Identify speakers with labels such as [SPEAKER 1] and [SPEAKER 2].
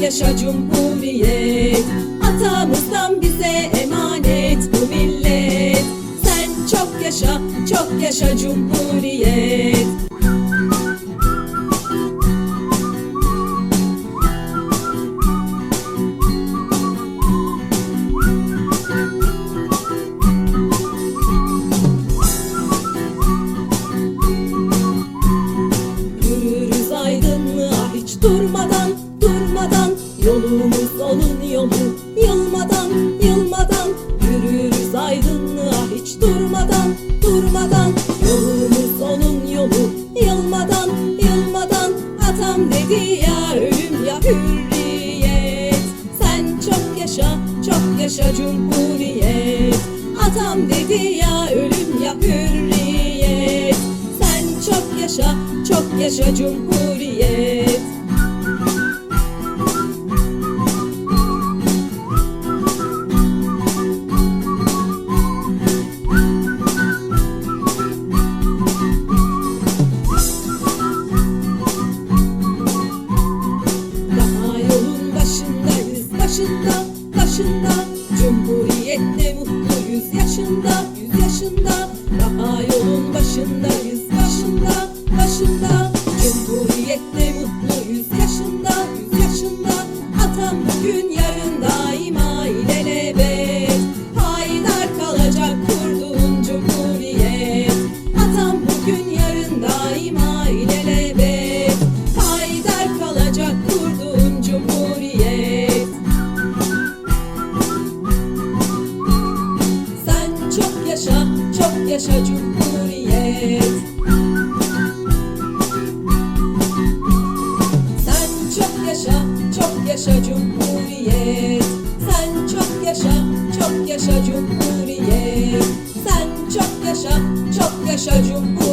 [SPEAKER 1] yaşa cumhuriyet. Atamızdan bize emanet bu millet. Sen çok yaşa, çok yaşa cumhuriyet Yolumuz onun yolu, yılmadan, yılmadan Yürürüz aydınlığa hiç durmadan, durmadan. Yolumuz onun yolu, yılmadan, yılmadan Atam dedi ya ölüm ya hürriyet. Sen çok yaşa, çok yaşa cumhuriyet. Atam dedi ya ölüm ya hürriyet. Sen çok yaşa, çok yaşa cumhuriyet başında, başında Cumhuriyette mutluyuz yaşında, yüz yaşında Daha yaşa, çok yaşa Cumhuriyet. Sen çok yaşa, çok yaşa Cumhuriyet. Sen çok yaşa, çok yaşa Cumhuriyet. Sen çok yaşa, çok yaşa Cumhuriyet.